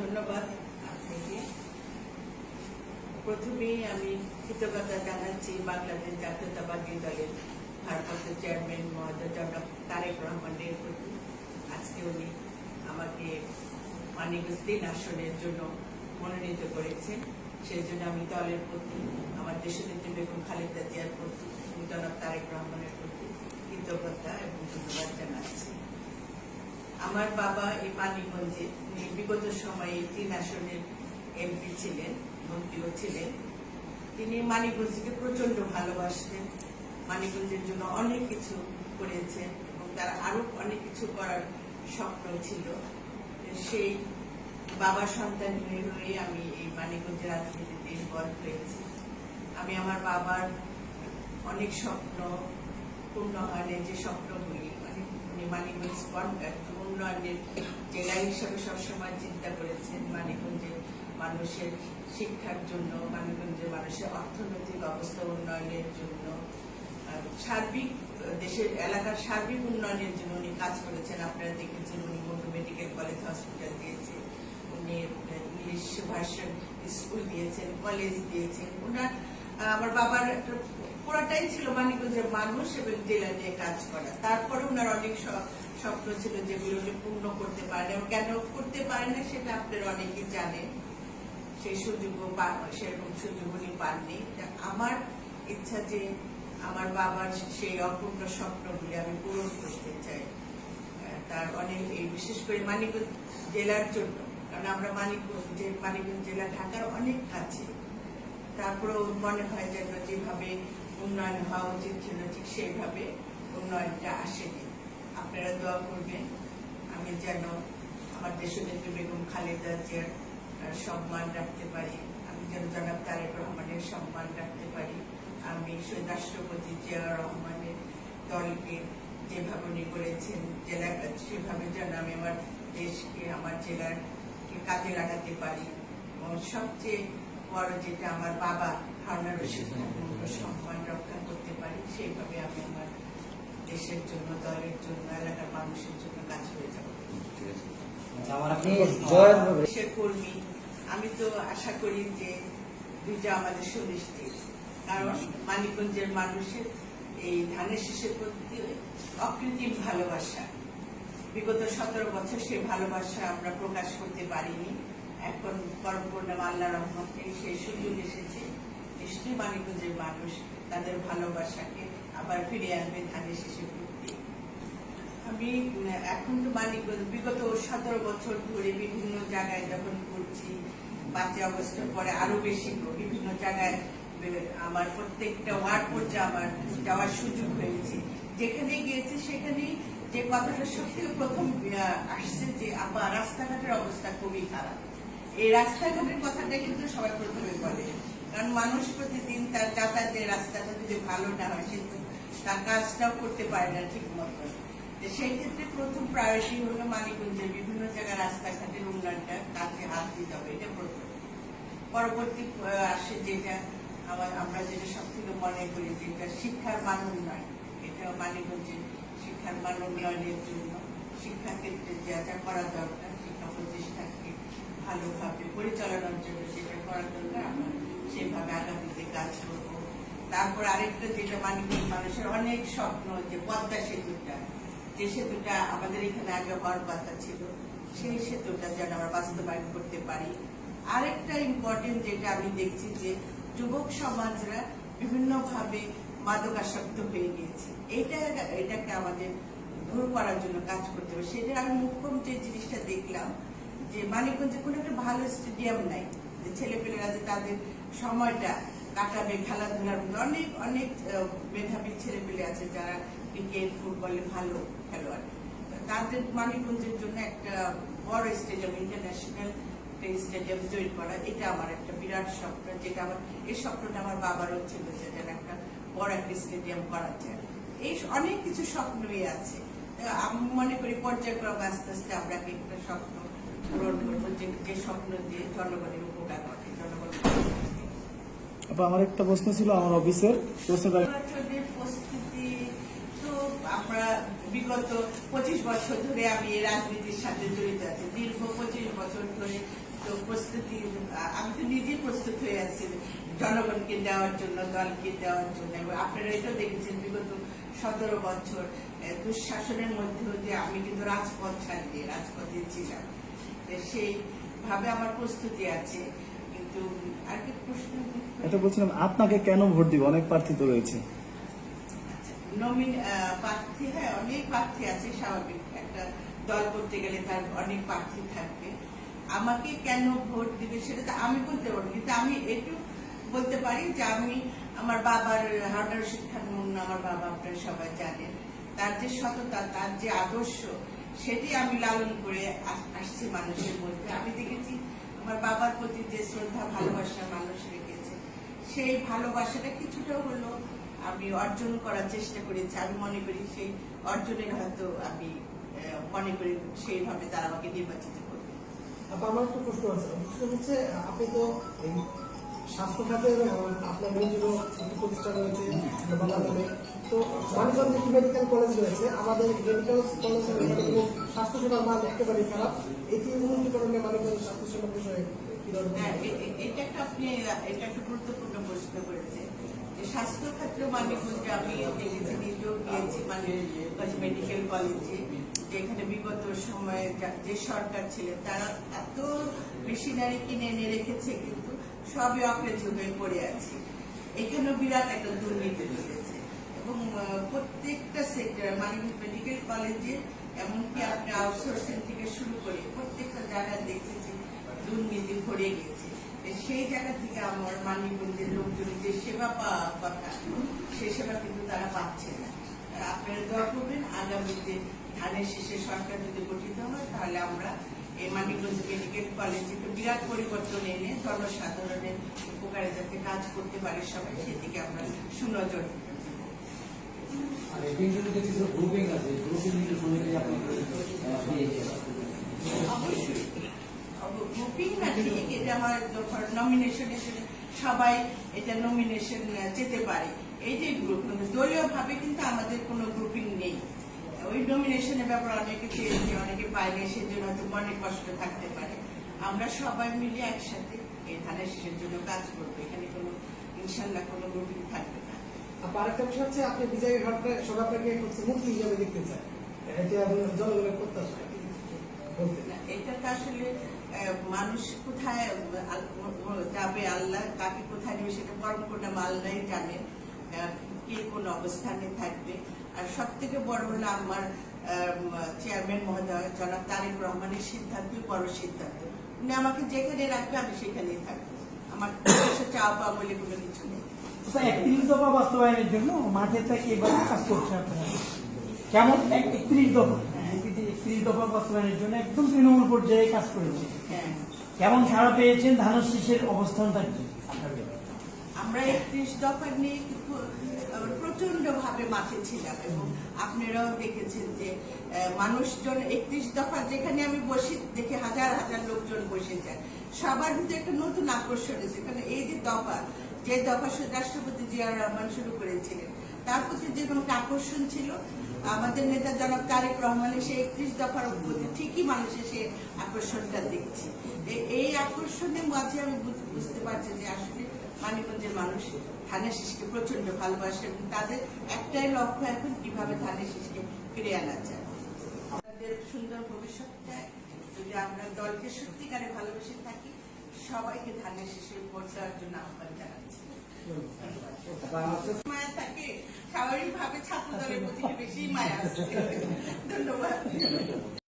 ধন্যবাদ আপনাকে। প্রথমেই আমি কৃতজ্ঞতা জানাচ্ছি বাংলাদেশ জাতীয়তাবাদী দলের ভারপ্রাপ্ত চেয়ারম্যান জনাব তারেক রহমানের প্রতি। আজকে উনি আমাকে মানিকগঞ্জ তিন আসনের জন্য মনোনীত করেছেন। সেই জন্য আমি দলের প্রতি, আমার দেশনেত্রী বেগম খালেদা জিয়ার প্রতি জনাব তারেক রহমানের প্রতি কৃতজ্ঞতা এবং ধন্যবাদ জানাচ্ছি। আমার বাবা এই মানিকগঞ্জে উনি বিগত সময়ে তিন আসনের এমপি ছিলেন, মন্ত্রীও ছিলেন। তিনি মানিকগঞ্জকে প্রচণ্ড ভালোবাসতেন, মানিকগঞ্জের জন্য অনেক কিছু করেছেন এবং তার আরও অনেক কিছু করার স্বপ্ন ছিল। সেই বাবা সন্তান হয়ে হয়ে আমি এই মানিকগঞ্জের রাজনীতিতে ইনভলভ হয়েছি। আমি আমার বাবার অনেক স্বপ্ন পূর্ণ হয়নি যে স্বপ্নগুলি মানিকগঞ্জ উন্নয়নের জেলা হিসাবে সবসময় চিন্তা করেছেন মানিকগঞ্জের মানুষের শিক্ষার জন্য, মানিকগঞ্জের মানুষের অর্থনৈতিক অবস্থা উন্নয়নের জন্য সার্বিক, দেশের এলাকার সার্বিক উন্নয়নের জন্য উনি কাজ করেছেন। আপনারা দেখেছেন উনি মধু মেডিকেল কলেজ হসপিটাল দিয়েছে, উনি ইংলিশ ভার্সন স্কুল দিয়েছেন, কলেজ দিয়েছেন। ওনার আমার বাবার একটা পুরোটাই ছিল মানিকগঞ্জের মানুষ এবং জেলা নিয়ে কাজ করা। তারপরে ওনার অনেক স্বপ্ন ছিল যেগুলো উনি পূর্ণ করতে পারেন এবং কেন করতে পারেন না সেটা আপনারা অনেকেই জানেন। সেই সুযোগও পা- সেরকম সুযোগ উনি পাননি। আমার ইচ্ছা যে আমার বাবার সেই অপূর্ণ স্বপ্নগুলি আমি পূরণ করতে চাই। তার অনেক এই বিশেষ করে মানিকগঞ্জ জেলার জন্য। কারণ আমরা মানিকগঞ্জ মানিকগঞ্জ জেলা ঢাকার অনেক কাছে। তারপরেও মনে হয় যেন যেভাবে উন্নয়ন হওয়া উচিত ছিল ঠিক সেইভাবে উন্নয়নটা আসেনি। আপনারা দোয়া করবেন, আমি যেন আমার দেশনেত্রী বেগম খালেদা জিয়ার সম্মান রাখতে পারি। আমি যেন জনাব তারেক রহমানের সম্মান রাখতে পারি। আমি রাষ্ট্রপতি জিয়া রহমানের দলকে যেভাবে উনি করেছেন, জেলা সেভাবে যেন আমি আমার দেশকে, আমার জেলার কাজে লাগাতে পারি। এবং সবচেয়ে বড় যেটা আমার বাবা হারুনা রশিদ সম্মান রক্ষা করতে পারি সেইভাবে আমি আমার দেশের জন্য দলের জন্য এলাকার মানুষের জন্য কাজ করে যাব। আচ্ছা, দেশের কর্মী আমি তো আশা করি যে দুইটা আমাদের সুনিশ্চিত। কারণ মানিকগঞ্জের মানুষের এই ধানের শীষের প্রতি অকৃত্রিম ভালোবাসা। বিগত সতেরো বছর সেই ভালোবাসা আমরা প্রকাশ করতে পারিনি। এখন পরপূর্ণম আল্লাহ রহমতে সেই সুযোগ এসেছে। নিশ্চয়ই মানিকগঞ্জের মানুষ তাদের ভালোবাসাকে আবার ফিরিয়ে আনবে ধানের শীষের প্রতি আমি এখন তো মানিকগঞ্জ বিগত সতেরো বছর ধরে বিভিন্ন জায়গায় যখন ঘুরছি বাচ্চা অবস্থার পরে আরও বেশি বিভিন্ন জায়গায় আমার প্রত্যেকটা ওয়ার্ড পর্যায়ে আমার যাওয়ার সুযোগ হয়েছে। যেখানে গিয়েছি সেখানে যে কথাটা থেকে প্রথম আসছে যে, আবার রাস্তাঘাটের অবস্থা খুবই খারাপ। এই রাস্তাঘাটের কথাটা কিন্তু সবাই প্রথমে বলে। কারণ মানুষ প্রতিদিন তার যাতায়াতের রাস্তাটা যদি ভালো না হয়, সে তার কাজটাও করতে পারে না ঠিক মতো সেই ক্ষেত্রে প্রথম প্রায়োরিটি হলো মানিকগঞ্জের বিভিন্ন জায়গায় রাস্তাঘাটের উন্নয়নটা কাজে হাত দিতে হবে, এটা প্রথম। পরবর্তী আসে যেটা আমার, আমরা যেটা সব থেকে মনে করি যেটা শিক্ষার মান উন্নয়ন। এটা মানিকগঞ্জের শিক্ষার মান উন্নয়নের জন্য শিক্ষা ক্ষেত্রে যা যা করা দরকার শিক্ষা পরিচালনার জন্য যেটা করা দরকার, আমরা সেভাবে আগামীতে কাজ করব। তারপর আরেকটা যেটা মানিকগঞ্জ মানুষের অনেক স্বপ্ন, যে পদ্মা সেতুটা। যে সেতুটা আমাদের এখানে আগে হওয়ার কথা ছিল, সেই সেতুটা যেন আমরা বাস্তবায়ন করতে পারি। আরেকটা ইম্পর্টেন্ট যেটা আমি দেখছি, যে যুবক সমাজরা বিভিন্নভাবে মাদকাসক্ত হয়ে গিয়েছে। এইটা, এটাকে আমাদের দূর করার জন্য কাজ করতে হবে। সেটা আমি মুখ্যম যে জিনিসটা দেখলাম যে মানিকগঞ্জে কোনো একটা ভালো স্টেডিয়াম নাই। যে ছেলেপেলেরা যে তাদের সময়টা কাটাবে, খেলাধুলার মধ্যে অনেক অনেক মেধাবী ছেলেপেলে আছে যারা ক্রিকেট, ফুটবলে ভালো খেলোয়াড়। তাদের মানিকগঞ্জের জন্য একটা বড় স্টেডিয়াম, ইন্টারন্যাশনাল স্টেডিয়াম তৈরি করা, এটা আমার একটা বিরাট স্বপ্ন, যেটা আমার, এই স্বপ্নটা আমার বাবারও ছিল যে যেন একটা বড় একটা স্টেডিয়াম করা যায়। এই অনেক কিছু স্বপ্নই আছে। আমি, মনে করি পর্যায়ক্রমে আস্তে আস্তে আমরা একটা স্বপ্ন পূরণ করব যে যে স্বপ্ন দিয়ে জনগণের উপকার ঘটে জনগণ আপা আমার একটা প্রশ্ন ছিল আমার অফিসের। প্রশ্নটা প্রস্তুতি তো আমরা বিগত পঁচিশ বছর ধরে আমি এই রাজনীতির সাথে জড়িত আছি। দীর্ঘ পঁচিশ বছর ধরে প্রস্তুতি আমি তো নিজেই প্রস্তুত হয়ে আছি জনগণকে দেওয়ার জন্য দলকে দেওয়ার জন্য। এবং আপনারা এটাও দেখেছেন বিগত সতেরো বছর দুঃশাসনের মধ্যেও যে আমি কিন্তু রাজপথ ছাড়িয়ে রাজপথে ছিলাম। তো সেইভাবে আমার প্রস্তুতি আছে কিন্তু আর কি প্রশ্ন এটা বলছিলাম আপনাকে কেন ভোট দিব? অনেক প্রার্থী তো রয়েছে। নমিন প্রার্থী হ্যাঁ অনেক প্রার্থী আছে স্বাভাবিক। একটা দল করতে গেলে তার অনেক প্রার্থী থাকবে আমাকে কেন ভোট দিবে সেটা তো আমি বলতে পারব কিন্তু আমি একটু বলতে পারি যে আমি আমার বাবার হাওড়া রশিদ খান মুন্না আমার বাবা আপনারা সবাই জানেন। তার যে সততা তার যে আদর্শ সেটি আমি লালন করে আসছি মানুষের মধ্যে। আমি দেখেছি আমার বাবার প্রতি যে শ্রদ্ধা ভালোবাসা মানুষ রেখেছে সেই ভালোবাসাটা কিছুটা হলো আমি অর্জন করার চেষ্টা করেছি। আমি মনে করি সেই অর্জনের হয়তো আমি মনে করি সেইভাবে তারা আমাকে নির্বাচিত করবে। আপা, আমার একটা প্রশ্ন আছে। প্রশ্ন হচ্ছে আপনি তো স্বাস্থ্য আহ, আপনার রয়েছে নামে তো একটি মেডিকেল কলেজ রয়েছে। আমাদের মেডিকেল কলেজের এখানে কোনো স্বাস্থ্য সেবার মান খারাপ। এটি উন্নতিকরণে স্বাস্থ্যসেবার বিষয়ে হ্যাঁ এটা একটা গুরুত্বপূর্ণ স্বাস্থ্য ক্ষেত্রে মানে মেডিকেল কলেজে যেখানে বিগত সময়ে যে সরকার ছিলেন তারা এত মেশিনারি কিনে এনে রেখেছে কিন্তু সবই অকেজ হয়ে পড়ে আছে। এখানেও বিরাট একটা দুর্নীতি চলেছে এবং প্রত্যেকটা সেক্টর মানে মেডিকেল কলেজে এমনকি আপনি আউটসোর্সিং থেকে শুরু করে প্রত্যেকটা জায়গায় দেখেছি দুর্নীতি ভরে গেছে। সেই জায়গা থেকে আমার মানিকগঞ্জের লোকজন যে সেবা পাওয়ার কথা সেই সেবা কিন্তু তারা পাচ্ছে না। আপনারা দোয়া করবেন, আগামীতে ধানের শেষে সরকার যদি গঠিত হয়, তাহলে আমরা মানিকগঞ্জ মেডিকেল কলেজে একটা বিরাট পরিবর্তন এনে জনসাধারণের উপকারে যাতে কাজ করতে পারে সবাই সেদিকে আমরা সুনজর অবশ্যই। গ্রুপিং না ঠিক এটা হয় যখন সবাই এটা নমিনেশন যেতে পারে। এই যে গ্রুপ দলীয় ভাবে কিন্তু আমাদের কোনো গ্রুপিং নেই। ওই নমিনেশনের ব্যাপারে অনেকে চেয়েছে অনেকে পায়নি সেজন্য হয়তো মনে কষ্ট থাকতে পারে। আমরা সবাই মিলে একসাথে এই ধানের শেষের জন্য কাজ করব। এখানে কোনো ইনশাল্লাহ কোনো গ্রুপিং থাকবে না। বিষয় হচ্ছে আপনি বিজয়ী ঘটনা সবাই আপনাকে মুক্তি হিসাবে দেখতে চায় এটি জনগণের প্রত্যাশা বলতে? না, এটা তো আসলে আহ, মানুষ কোথায় যাবে আল্লাহ কাকে কোথায় নেবে সেটা পরম মাল্লাই জানেন আহ, কে কোন অবস্থানে থাকবে। আর সব থেকে বড় হলো আমার চেয়ারম্যান মহোদয় জনাব তারেক রহমানের সিদ্ধান্ত বড় সিদ্ধান্ত। উনি আমাকে যেখানে রাখবে আমি সেখানেই থাকব। আমার চাওয়া পাওয়া বলে কোনো কিছু নেই। একত্রিশ দফা বাস্তবায়নের জন্য মাঠে থেকে এবার কাজ করছে আপনারা। কেমন? একত্রিশ দফা। একত্রিশ দফা বাস্তবায়নের জন্য একদম তৃণমূল পর্যায়ে কাজ করেছে হ্যাঁ। কেমন সাড়া পেয়েছেন ধানের শীষের অবস্থানটা কি? আমরা একত্রিশ দফা নিয়ে প্রচণ্ড ভাবে মাঠে ছিলাম এবং আপনারাও দেখেছেন যে মানুষজন একত্রিশ দফা যেখানে আমি বসি, দেখে হাজার হাজার লোকজন বসে যায়। সবার ভিতরে একটা নতুন আকর্ষণ এসেছে কারণ এই যে দফা যে দফা সু- রাষ্ট্রপতি জিয়াউর রহমান শুরু করেছিলেন, তার প্রতি যে কোনো আকর্ষণ ছিল, আমাদের নেতা জনাব তারেক রহমানের সেই একত্রিশ দফার প্রতি ঠিকই মানুষের সেই আকর্ষণটা দেখছি। এই আকর্ষণের মাঝে আমি বুঝ- বুঝতে পারছি যে আসলে মানিকগঞ্জের মানুষ ধানের শীষকে প্রচণ্ড ভালোবাসে এবং তাদের একটাই লক্ষ্য এখন কীভাবে ধানের শীষকে ফিরে আনা যায়। আমাদের সুন্দর ভবিষ্যৎটা, যদি আমরা দলকে সত্যিকারে ভালোবেসে থাকি, সবাইকে ধানের শীষে দেওয়ার জন্য আহ্বান জানাচ্ছি। থাকে ছাত্র দলের প্রতি বেশি মায়া আসছে। ধন্যবাদ।